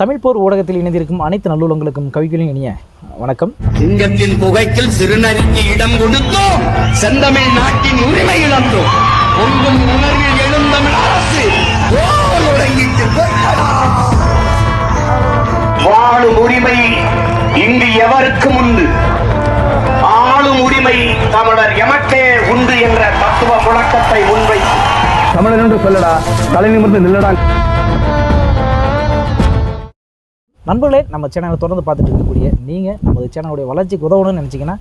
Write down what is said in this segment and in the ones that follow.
தமிழ் போர் ஊடகத்தில் இணைந்திருக்கும் அனைத்து நல்லுள்ளங்களுக்கும் கவிகளின் இனிய வணக்கம். சிங்கத்தின் புகைக்கில் சிறுநரிக்கு இடம் கொடுத்தோம். செந்தமிழ் நாட்டின் உரிமை இழந்தோம். பொங்கும் உணர்வில் எழுந்தமிழ் அரசு? வாழும் உரிமை இங்கு எவருக்கும் உண்டு? ஆளும் உரிமை தமிழர் எமக்கே உண்டு என்ற தத்துவ முழக்கத்தை முன்வைத்து. தமிழன் என்று சொல்லடா தலை நிமிர்ந்து நில்லடா. நண்பர்களே நம்ம சேனலை தொடர்ந்து பார்த்துட்டு இருக்கக்கூடிய நீங்கள் நமது சேனலுடைய வளர்ச்சிக்கு உதவணும்னு நினச்சிங்கன்னா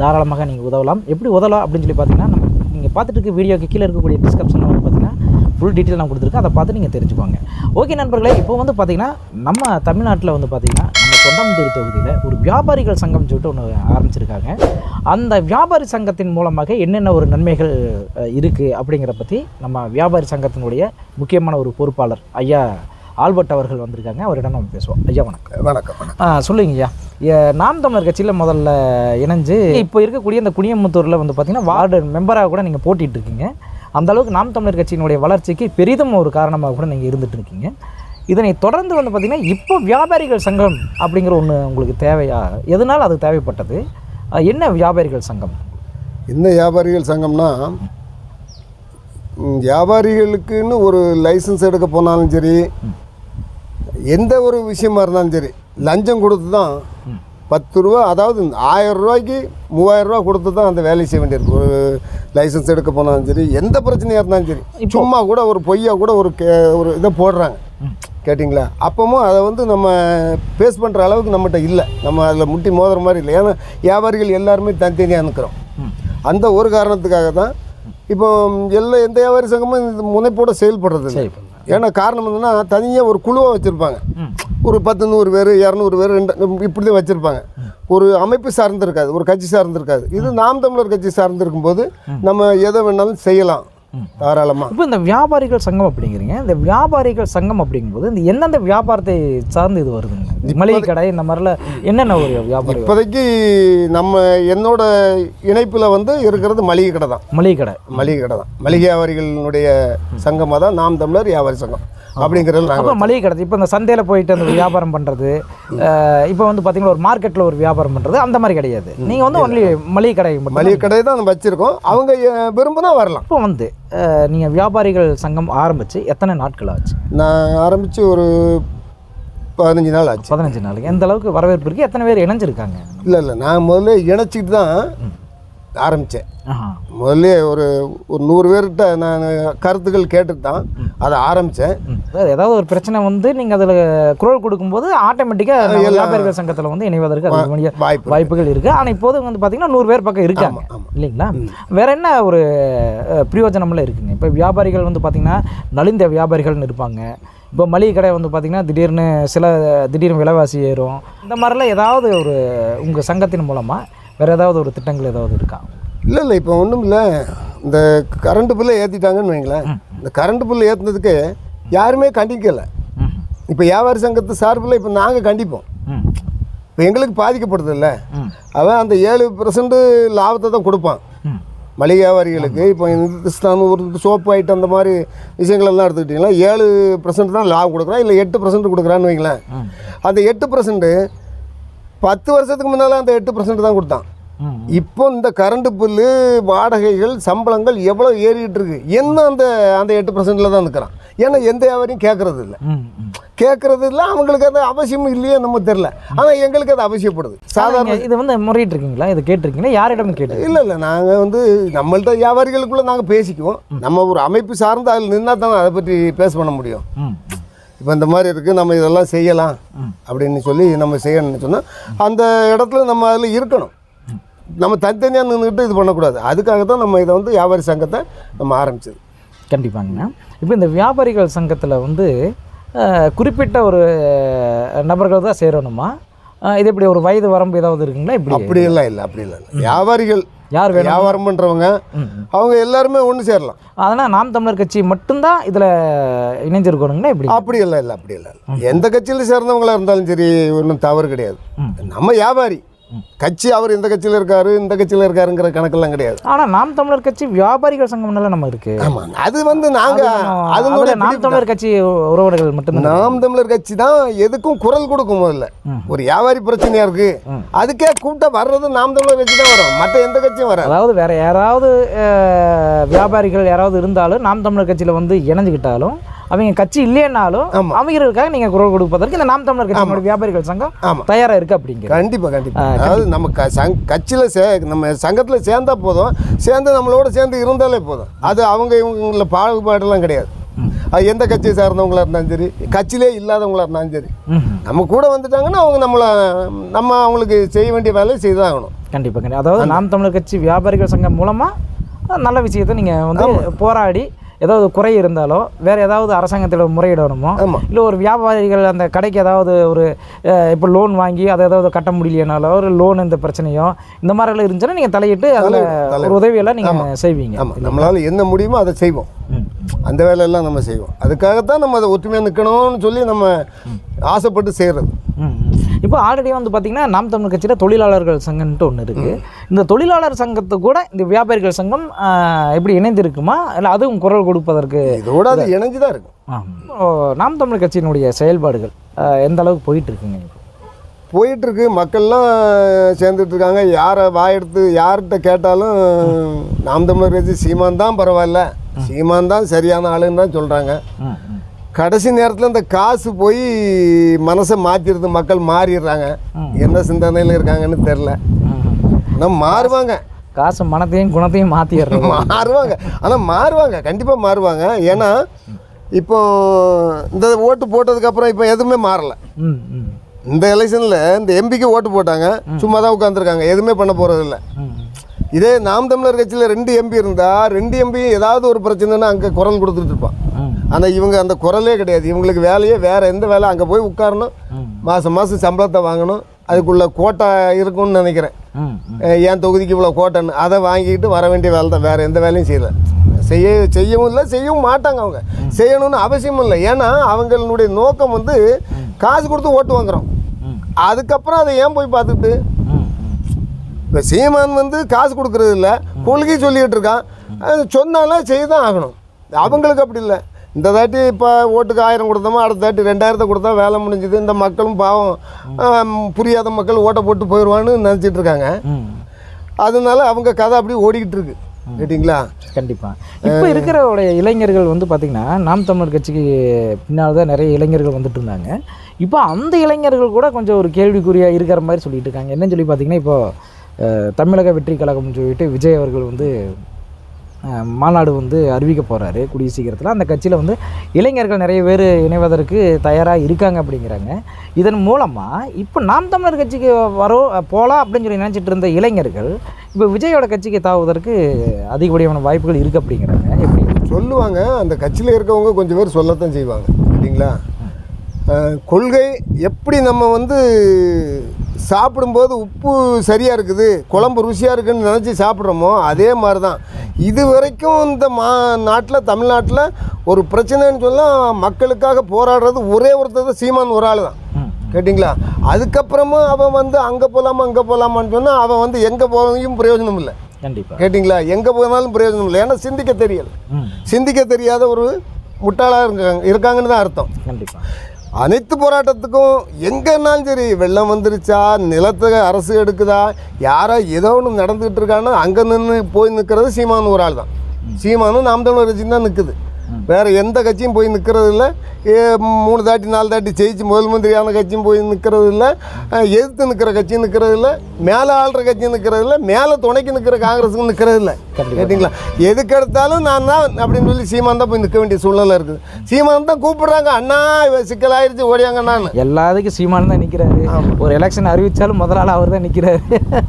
தாராளமாக நீங்கள் உதவலாம். எப்படி உதவலாம் அப்படின்னு சொல்லி பார்த்தீங்கன்னா நம்ம நீங்கள் பார்த்துட்டு இருக்க வீடியோக்கு கீழே இருக்கக்கூடிய டிஸ்கிரிப்ஷனில் வந்து பார்த்தீங்கன்னா ஃபுல் டீட்டெயில் நான் கொடுத்துருக்கேன். அதை பார்த்து நீங்கள் தெரிஞ்சுக்கோங்க. ஓகே நண்பர்களே இப்போ வந்து பார்த்தீங்கன்னா நம்ம தமிழ்நாட்டில் வந்து பார்த்தீங்கன்னா நம்ம தொண்டாமுத்தூர் தொகுதியில் ஒரு வியாபாரிகள் சங்கம் சொல்லிட்டு ஒன்று ஆரம்பிச்சிருக்காங்க. அந்த வியாபாரி சங்கத்தின் மூலமாக என்னென்ன ஒரு நன்மைகள் இருக்குது அப்படிங்கிற பற்றி நம்ம வியாபாரி சங்கத்தினுடைய முக்கியமான ஒரு பொறுப்பாளர் ஐயா ஆல்பர்ட் அவர்கள் வந்திருக்காங்க. அவரிடம் நம்ம பேசுவோம். ஐயா வணக்கம். வணக்கம் சொல்லுங்கய்யா ஏ, நாம் தமிழர் கட்சியில் முதல்ல இணைஞ்சு இப்போ இருக்கக்கூடிய இந்த குனியமுத்தூரில் வந்து பார்த்தீங்கன்னா வார்டு மெம்பராக கூட நீங்கள் போட்டிட்டு இருக்கீங்க. அந்த அளவுக்கு நாம் தமிழர் கட்சியினுடைய வளர்ச்சிக்கு பெரிதும் ஒரு காரணமாக கூட நீங்கள் இருந்துட்டு இருக்கீங்க. இதனை தொடர்ந்து வந்து பார்த்தீங்கன்னா இப்போ வியாபாரிகள் சங்கம் அப்படிங்கிற ஒன்று உங்களுக்கு தேவையா? எதனால் அது தேவைப்பட்டது? என்ன வியாபாரிகள் சங்கம்? என்ன வியாபாரிகள் சங்கம்னா வியாபாரிகளுக்குன்னு ஒரு லைசன்ஸ் எடுக்க போனாலும் சரி எந்த ஒரு விஷயமா இருந்தாலும் சரி லஞ்சம் கொடுத்து தான் பத்து ரூபா அதாவது ஆயிரம் ரூபாய்க்கு மூவாயிரம் ரூபா கொடுத்து தான் அந்த வேலையை செய்ய வேண்டியிருக்கு. ஒரு லைசன்ஸ் எடுக்க போனாலும் சரி எந்த பிரச்சனையாக இருந்தாலும் சரி. சும்மா கூட ஒரு பொய்யா கூட ஒரு கே ஒரு இதை போடுறாங்க. கேட்டிங்களா? அப்பவும் அதை வந்து நம்ம பேஸ் பண்ணுற அளவுக்கு நம்மகிட்ட இல்லை. நம்ம அதில் முட்டி மோதுற மாதிரி இல்லை. ஏன்னா வியாபாரிகள் எல்லாருமே தனித்தனியாக நிற்கிறோம் அந்த ஒரு காரணத்துக்காக தான் இப்போ எல்லா எந்த வியாபாரி சங்கமும் இந்த முனைப்போட செயல்படுறது. ஏன்னா காரணம் என்னன்னா தனியாக ஒரு குழுவாக வச்சுருப்பாங்க. ஒரு பத்து நூறு பேர் இரநூறு பேர் ரெண்டு இப்படி தான் வச்சுருப்பாங்க ஒரு அமைப்பு சார்ந்திருக்காது ஒரு கட்சி சார்ந்திருக்காது. இது நாம் தமிழர் கட்சி சார்ந்திருக்கும் போது நம்ம எதை வேணாலும் செய்யலாம். தாராளமாக இப்போ இந்த வியாபாரிகள் சங்கம் அப்படிங்கிறீங்க. இந்த வியாபாரிகள் சங்கம் அப்படிங்கும்போது இந்த எந்தெந்த வியாபாரத்தை சார்ந்து இது வருதுங்க? மளிகை கடை இந்த மாதிரிலாம் என்னென்ன ஒரு வியாபாரம்? இப்போதைக்கு நம்ம என்னோட இணைப்பில் வந்து இருக்கிறது மளிகை கடை தான். மளிகை கடை. மளிகை கடை தான். மளிகை வியாபாரிகளுடைய சங்கமாக தான் நாம் தமிழர் வியாபாரி சங்கம். அப்படிங்கிறது அப்போ மளிகை கடை இப்போ இந்த சந்தையில் போயிட்டு அந்த வியாபாரம் பண்ணுறது இப்போ வந்து பார்த்தீங்கன்னா ஒரு மார்க்கெட்டில் ஒரு வியாபாரம் பண்ணுறது அந்த மாதிரி கிடையாது. நீங்கள் வந்து ஒன்லி மளிகை கடை மளிகை கடை தான் வச்சுருக்கோம். அவங்க விரும்பினா வரலாம். இப்போ வந்து நீங்கள் வியாபாரிகள் சங்கம் ஆரம்பித்து எத்தனை நாட்கள் ஆச்சு? நான் ஆரம்பித்து ஒரு பதினஞ்சு நாள் ஆச்சு. பதினஞ்சு நாளுக்கு எந்த அளவுக்கு வரவேற்பு இருக்குது எத்தனை பேர் இணைஞ்சிருக்காங்க? இல்லை இல்லை. நான் முதல்ல இணைச்சிட்டு தான் ஆரம்பித்தேன் முதல்ல ஒரு ஒரு நூறு பேர்கிட்ட நான் கருத்துக்கள் கேட்டுட்டு தான் அதை ஆரம்பித்தேன் ஏதாவது ஒரு பிரச்சனை வந்து நீங்கள் அதில் குரல் கொடுக்கும்போது ஆட்டோமேட்டிக்காக வியாபாரிகள் சங்கத்தில் வந்து இணைவதற்கு வாய்ப்பு வாய்ப்புகள் இருக்குது ஆனால் இப்போது வந்து பார்த்தீங்கன்னா நூறு பேர் பக்கம் இருக்காங்க. இல்லைங்களா? வேற என்ன ஒரு பிரயோஜனம்லாம் இருக்குங்க? இப்போ வியாபாரிகள் வந்து பார்த்திங்கன்னா நலிந்த வியாபாரிகள்னு இருப்பாங்க. இப்போ மளிகை கடை வந்து பார்த்திங்கன்னா திடீர்னு சில திடீர்னு விலைவாசி ஏறும். இந்த மாதிரிலாம் ஏதாவது ஒரு உங்கள் சங்கத்தின் மூலமாக வேறு ஏதாவது ஒரு திட்டங்கள் ஏதாவது இருக்கா? இல்லை இல்லை இப்போ ஒன்றும் இல்லை. இந்த கரண்ட் பில்லை ஏற்றிட்டாங்கன்னு வைங்களேன். இந்த கரண்ட் பில் ஏற்றுனதுக்கு யாருமே கண்டிக்கலை. இப்போ வியாபாரி சங்கத்து சார்பில் இப்போ நாங்கள் கண்டிப்போம். இப்போ எங்களுக்கு பாதிக்கப்படுது இல்லை. அவன் அந்த ஏழு பர்சன்ட் லாபத்தை தான் கொடுப்பான். மளிகை வியாபாரிகளுக்கு இப்போ இந்துஸ்தான் ஒரு சோப்பு ஐட்டம் அந்த மாதிரி விஷயங்களெல்லாம் எடுத்துக்கிட்டிங்கன்னா ஏழு பர்சன்ட் தான் லாபம் கொடுக்குறான் இல்லை எட்டு பர்சன்ட் கொடுக்குறான்னு வைங்களேன். அந்த எட்டு பர்சன்ட்டு பத்து வருஷத்துக்கு முன்னால் அந்த எட்டு பர்சன்ட் தான் கொடுத்தான். இப்போ இந்த கரண்ட் பில்லு வாடகைகள் சம்பளங்கள் எவ்வளோ ஏறிட்டு இருக்கு? என்ன அந்த அந்த எட்டு பர்சன்டில் தான் இருக்கிறான் ஏன்னா எந்த வியாபாரியும் கேட்கறது இல்லை. கேட்கறது இல்லை அவங்களுக்கு அது அவசியம் இல்லையே நம்ம தெரில ஆனால் எங்களுக்கு அது அவசியப்படுது. சாதாரண இது வந்து முறையிட்டு இருக்கீங்களா? இது கேட்டிருக்கீங்களா? யாரிடம் கேட்டு இல்லை இல்லை. நாங்கள் வந்து நம்மள்ட்ட வியாபாரிகளுக்குள்ளே நாங்கள் பேசிக்குவோம். நம்ம ஒரு அமைப்பு சார்ந்து அதில் நின்னா தானே அதை பற்றி பேச பண்ண முடியும். இப்போ இந்த மாதிரி இருக்குது நம்ம இதெல்லாம் செய்யலாம் அப்படின்னு சொல்லி நம்ம செய்யணும்னு சொன்னால் அந்த இடத்துல நம்ம அதில் இருக்கணும். நம்ம தனித்தனியாக நின்றுட்டு இது பண்ணக்கூடாது. அதுக்காக தான் நம்ம இதை வந்து வியாபாரி சங்கத்தை நம்ம ஆரம்பிச்சது. கண்டிப்பாங்கண்ணா இப்போ இந்த வியாபாரிகள் சங்கத்தில் வந்து குறிப்பிட்ட ஒரு நபர்கள் தான் சேரணுமா? இது இப்படி ஒரு வயது வரம்பு ஏதாவது இருக்குங்களா? இப்படி. அப்படியெல்லாம் இல்லை அப்படியெல்லாம் இல்லை. வியாபாரிகள் யார் வேணும்? வியாபாரம் பண்ணுறவங்க அவங்க எல்லாருமே ஒன்று சேரலாம். அதனால் நாம் தமிழர் கட்சி மட்டும்தான் இதில் இணைஞ்சிருக்கணுங்களா இப்படி அப்படியெல்லாம் இல்லை அப்படியெல்லாம் இல்லை. எந்த கட்சியில் சேர்ந்தவங்களா இருந்தாலும் சரி ஒன்றும் தவறு கிடையாது. நம்ம வியாபாரி. கட்சி அவர் இந்த கட்சியில் இருக்காரு இந்த கட்சியில் இருக்காருங்கிற கணக்கெல்லாம் கிடையாது. ஆனால் நாம் தமிழர் கட்சி வியாபாரிகள் சங்கம்னால நம்ம இருக்கு. ஆமாம் அது வந்து நாங்கள் அதனுடைய நாம் தமிழர் கட்சி உறவினர்கள் மட்டும்தான்? நாம் தமிழர் கட்சி தான் எதுக்கும் குரல் கொடுக்கும் முதல்ல. ஒரு வியாபாரி பிரச்சனையா இருக்கு. அதுக்கே கூட்டம் வர்றது நாம் தமிழர் கட்சி தான் வரும். மற்ற எந்த கட்சியும் வராது. அதாவது வேற யாராவது வியாபாரிகள் யாராவது இருந்தாலும் நாம் தமிழர் கட்சியில் வந்து இணைஞ்சுக்கிட்டாலும் அவங்க கட்சி இல்லைன்னாலும். அவங்களுக்காக நீங்கள் குரல் கொடுப்பதற்கு இந்த நாம் தமிழர் கட்சியோட வியாபாரிகள் சங்கம். தயாரா இருக்கு அப்படிங்கிற கண்டிப்பா கண்டிப்பா. அதாவது நம்ம கட்சியில் சே நம்ம சங்கத்தில் சேர்ந்தா போதும். சேர்ந்து நம்மளோட சேர்ந்து இருந்தாலே போதும். அது அவங்க இவங்கள பாகுபாடெல்லாம் கிடையாது. அது எந்த கட்சியை சார்ந்தவங்களா இருந்தாலும் சரி கட்சியிலே இல்லாதவங்களா இருந்தாலும் சரி. நம்ம கூட வந்துட்டாங்கன்னா அவங்க நம்மளை நம்ம அவங்களுக்கு செய்ய வேண்டிய வேலையை செய்து தான் ஆகணும் கண்டிப்பாக கண்டிப்பாக அதாவது நாம் தமிழர் கட்சி வியாபாரிகள் சங்கம் மூலமாக நல்ல விஷயத்தை நீங்கள் வந்து போராடி ஏதாவது குறை இருந்தாலோ வேறு ஏதாவது அரசாங்கத்தில் முறையிடணுமோ. இல்லை ஒரு வியாபாரிகள் அந்த கடைக்கு ஏதாவது ஒரு இப்போ லோன் வாங்கி அதை ஏதாவது கட்ட முடியலைனாலோ ஒரு லோன் இந்த பிரச்சனையோ இந்த மாதிரிலாம் இருந்துச்சுன்னா நீங்கள் தலையிட்டு அதில் ஒரு உதவியெல்லாம் நீங்கள் செய்வீங்க. ஆமாம் நம்மளால் என்ன முடியுமோ அதை செய்வோம். அந்த வேலையெல்லாம் நம்ம செய்வோம். அதுக்காகத்தான் நம்ம அதை ஒற்றுமையாக நிற்கணும்னு சொல்லி நம்ம ஆசைப்பட்டு செய்கிறது. இப்போ ஆல்ரெடி வந்து பார்த்தீங்கன்னா நாம் தமிழ் கட்சியில் தொழிலாளர்கள் சங்கம்ன்ட்டு ஒன்று இருக்குது இந்த தொழிலாளர் சங்கத்து கூட இந்த வியாபாரிகள் சங்கம் எப்படி இணைந்திருக்குமா? இல்லை அதுவும் குரல் கொடுப்பதற்கு இதோட அது இணைஞ்சு தான் இருக்கும். நாம் தமிழ் கட்சியினுடைய செயல்பாடுகள் எந்த அளவுக்கு போயிட்டு இருக்குங்க இப்போ? போயிட்டுருக்கு மக்கள்லாம் சேர்ந்துட்டு இருக்காங்க. யாரை வாயெடுத்து யார்கிட்ட கேட்டாலும் நாம் தமிழர் கட்சி சீமான் தான் பரவாயில்ல. சீமான் தான் சரியான ஆளுன்னு தான் சொல்கிறாங்க. கடைசி நேரத்தில் இந்த காசு போய் மனசை மாற்றிடுது மக்கள் மாறிடுறாங்க. என்ன சிந்தனையில் இருக்காங்கன்னு தெரில. ஆனால் மாறுவாங்க. காசு மனத்தையும் குணத்தையும் மாற்றிடுறோம் மாறுவாங்க. ஆனால் மாறுவாங்க. கண்டிப்பாக மாறுவாங்க. ஏன்னா இப்போ இந்த ஓட்டு போட்டதுக்கப்புறம் இப்போ எதுவுமே மாறல. இந்த எலெக்ஷனில் இந்த எம்பிக்கு ஓட்டு போட்டாங்க. சும்மா தான் உட்காந்துருக்காங்க எதுவுமே பண்ண போகிறதில்ல இதே நாம் தமிழர் கட்சியில் ரெண்டு எம்பி இருந்தால் ரெண்டு எம்பி ஏதாவது ஒரு பிரச்சனைன்னா அங்கே குரல் கொடுத்துட்டு இருப்பான். ஆனால் இவங்க அந்த குரலே கிடையாது. இவங்களுக்கு வேலையே வேறு எந்த வேலை அங்கே போய் உட்காரணும். மாதம் மாதம் சம்பளத்தை வாங்கணும். அதுக்குள்ள கோட்டா இருக்கும்னு நினைக்கிறேன். என் தொகுதிக்கு இவ்வளோ கோட்டைன்னு. அதை வாங்கிட்டு வர வேண்டிய வேலை தான். வேறு எந்த வேலையும் செய்யலை. செய்ய செய்யவும் இல்லை செய்யவும் மாட்டாங்க அவங்க. செய்யணும்னு அவசியமும் இல்லை. ஏன்னா அவங்களுடைய நோக்கம் வந்து காசு கொடுத்து ஓட்டு வாங்குறோம். அதுக்கப்புறம் அதை ஏன் போய் பார்த்துட்டு இப்போ சீமான் வந்து காசு கொடுக்கறது இல்லை. கொள்கை சொல்லிக்கிட்டு இருக்கான். அது சொன்னாலும் செய்ய தான் ஆகணும். அவங்களுக்கு அப்படி இல்லை. இந்த தாட்டி இப்போ ஓட்டுக்கு ஆயிரம் கொடுத்தோமா அடுத்த தாட்டி ரெண்டாயிரத்தை கொடுத்தா வேலை முடிஞ்சுது. இந்த மக்களும் பாவம் புரியாத மக்கள் ஓட்டை போட்டு போயிடுவான்னு நினச்சிட்டு இருக்காங்க. அதனால அவங்க கதை அப்படியே ஓடிக்கிட்டு இருக்கு. கேட்டிங்களா? கண்டிப்பாக இப்போ இருக்கிற உடைய இளைஞர்கள் வந்து பார்த்திங்கன்னா நாம் தமிழர் கட்சிக்கு பின்னால் தான் நிறைய இளைஞர்கள் வந்துட்டு இருந்தாங்க. இப்போ அந்த இளைஞர்கள் கூட கொஞ்சம் ஒரு கேள்விக்குறியாக இருக்கிற மாதிரி சொல்லிட்டு இருக்காங்க. என்னன்னு சொல்லி பார்த்தீங்கன்னா இப்போ தமிழக வெற்றி கழகம்னு சொல்லிட்டு விஜய் அவர்கள் வந்து மாநாடு வந்து அறிவிக்க போகிறாரு கூடிய சீக்கிரத்தில். அந்த கட்சியில் வந்து இளைஞர்கள் நிறைய பேர் இணைவதற்கு தயாராக இருக்காங்க அப்படிங்கிறாங்க. இதன் மூலமாக இப்போ நாம் தமிழர் கட்சிக்கு வரோம் போகலாம் அப்படின்னு சொல்லி நினச்சிட்டு இருந்த இளைஞர்கள் இப்போ விஜயோட கட்சிக்கு தாவுவதற்கு அதிகப்படியான வாய்ப்புகள் இருக்குது அப்படிங்கிறாங்க. எப்படி? சொல்லுவாங்க. அந்த கட்சியில் இருக்கவங்க கொஞ்சம் பேர் சொல்லத்தான் செய்வாங்க. சரிங்களா? கொள்கை எப்படி நம்ம வந்து சாப்பிடும்போது உப்பு சரியாக இருக்குது குழம்பு ருசியாக இருக்குன்னு நினச்சி சாப்பிட்றோமோ அதே மாதிரி தான் இது வரைக்கும் இந்த மா நாட்டில் தமிழ்நாட்டில் ஒரு பிரச்சனைன்னு சொன்னால் மக்களுக்காக போராடுறது ஒரே ஒருத்தர் தான் சீமான் ஒரு ஆள் தான் கேட்டிங்களா? அதுக்கப்புறமா அவன் வந்து அங்கே போகலாமா அங்கே போகலாமான்னு சொன்னால் அவன் வந்து எங்கே போகையும் பிரயோஜனம் இல்லை. கண்டிப்பாக கேட்டிங்களா? எங்கே போனாலும் பிரயோஜனம் இல்லை. ஏன்னா சிந்திக்க தெரியல. சிந்திக்க தெரியாத ஒரு முட்டாளாக இருக்காங்க இருக்காங்கன்னு தான் அர்த்தம். கண்டிப்பாக அனைத்து போராட்டத்துக்கும் எங்கேனாலும் சரி வெள்ளம் வந்துருச்சா நிலத்தை அரசு எடுக்குதா யாரோ ஏதோ ஒன்று நடந்துக்கிட்டு இருக்கான்னு அங்கே நின்று போய் நிற்கிறது சீமான் ஒரு ஆள் தான் சீமானும் நாம் தமிழர் கட்சி தான் நிற்குது வேறு எந்த கட்சியும் போய் நிற்கிறது இல்லை மூணு தாட்டி நாலு தாட்டி ஜெயிச்சு முதல் மந்திரியான கட்சியும் போய் நிற்கிறது இல்லை எதிர்த்து நிற்கிற கட்சியும் நிற்கிறது இல்லை மேலே ஆள்ற கட்சியும் நிற்கிறது இல்லை மேலே துணைக்கு நிற்கிற காங்கிரஸுக்கும் நிற்கிறது இல்லை கேட்டிங்களா? எதுக்கு எடுத்தாலும் நான் தான் அப்படின்னு சொல்லி சீமான் தான் போய் நிற்க வேண்டிய சூழ்நிலை இருக்குது. சீமான் தான் கூப்பிடுறாங்க. அண்ணா இவ சிக்கலாயிருச்சு ஓடியாங்கண்ணான்னு எல்லாத்துக்கும் சீமான் தான் நிற்கிறாரு ஒரு எலெக்ஷன் அறிவித்தாலும் முதல் ஆள் அவர் தான் நிற்கிறாரு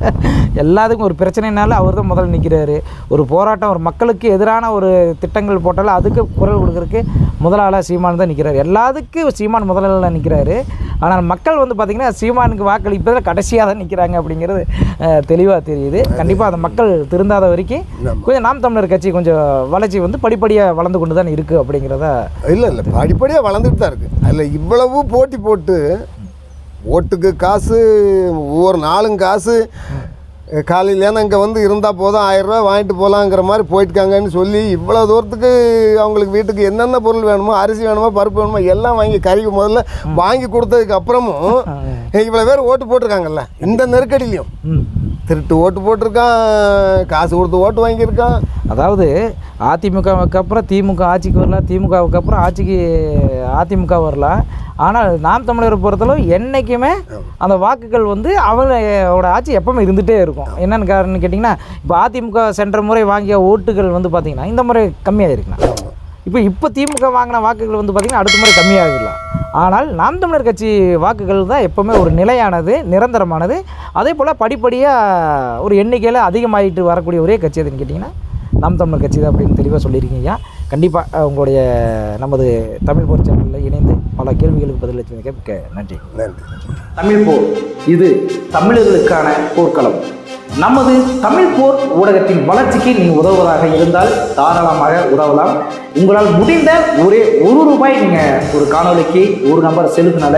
எல்லாத்துக்கும் ஒரு பிரச்சனைனாலும் அவர் தான் முதல்ல நிற்கிறாரு ஒரு போராட்டம் ஒரு மக்களுக்கு எதிரான ஒரு திட்டங்கள் போட்டாலும் அதுக்கு குரல் கொடுக்கறதுக்கு முதல் ஆளாக சீமான் தான் நிற்கிறாரு எல்லாத்துக்கும் சீமான் முதலில் நிற்கிறாரு ஆனால் மக்கள் வந்து பார்த்திங்கன்னா சீமானுக்கு வாக்களிப்பதில் கடைசியாக தான் நிற்கிறாங்க அப்படிங்கிறது தெளிவாக தெரியுது. கண்டிப்பாக அந்த மக்கள் திருந்தாத வரைக்கும் கொஞ்சம் நாம் தமிழர் கட்சி கொஞ்சம் வளர்ச்சி வந்து படிப்படியாக வளர்ந்து கொண்டு தான் இருக்குது அப்படிங்கிறத இல்லை இல்லை. படிப்படியாக வளர்ந்துட்டு தான் இருக்குது அதில் இவ்வளவு போட்டி போட்டு ஓட்டுக்கு காசு ஒவ்வொரு நாளும் காசு காலையிலேருந்து இங்கே வந்து இருந்தால் போதும் ஆயிரரூவா வாங்கிட்டு போகலாங்கிற மாதிரி போயிட்டுருக்காங்கன்னு சொல்லி இவ்வளோ தூரத்துக்கு அவங்களுக்கு வீட்டுக்கு என்னென்ன பொருள் வேணுமோ அரிசி வேணுமோ பருப்பு வேணுமோ எல்லாம் வாங்கி கறிக்கு முதல்ல வாங்கி கொடுத்ததுக்கு அப்புறமும் இவ்வளோ பேர் ஓட்டு போட்டிருக்காங்கல்ல இந்த நெருக்கடியிலையும். திருட்டு ஓட்டு போட்டிருக்கான் காசு கொடுத்து ஓட்டு வாங்கியிருக்கான். அதாவது அதிமுகவுக்கு அப்புறம் திமுக ஆட்சிக்கு வரலாம் திமுகவுக்கு அப்புறம் ஆட்சிக்கு அதிமுக வரலாம் ஆனால் நாம் தமிழரை பொறுத்தளவு என்றைக்குமே அந்த வாக்குகள் வந்து அவங்களோட ஆட்சி எப்பவுமே இருந்துகிட்டே இருக்கும். என்னென்னு காரணம்னு கேட்டிங்கன்னா இப்போ அதிமுக சென்ற முறை வாங்கிய ஓட்டுகள் வந்து பார்த்திங்கன்னா இந்த முறை கம்மியாக இருக்குண்ணா. இப்போ இப்போ திமுக வாங்கின வாக்குகள் வந்து பார்த்திங்கன்னா அடுத்த முறை கம்மியாகல ஆனால் நாம் தமிழர் கட்சி வாக்குகள் தான் எப்போவுமே ஒரு நிலையானது நிரந்தரமானது. அதே போல் படிப்படியாக ஒரு எண்ணிக்கையில் அதிகமாகிட்டு வரக்கூடிய ஒரே கட்சி எதுன்னு கேட்டிங்கன்னா நாம் தமிழர் கட்சி தான் அப்படின்னு தெளிவாக சொல்லியிருக்கீங்க கண்டிப்பாக உங்களுடைய நமது தமிழ் போர் சேனலில் இணைந்து பல கேள்விகளுக்கு பதிலளித்ததுக்கு மிக்க நன்றி. நன்றி தமிழ் போர் இது தமிழர்களுக்கான போர்க்களம். நமது தமிழ் போர் ஊடகத்தின் வளர்ச்சிக்கு நீங்கள் உதவுவதாக இருந்தால் தாராளமாக உதவலாம். உங்களால் முடிந்த ஒரே ஒரு ரூபாய் நீங்கள் ஒரு காணொளிக்கு ஒரு நம்பர் செலுத்தினால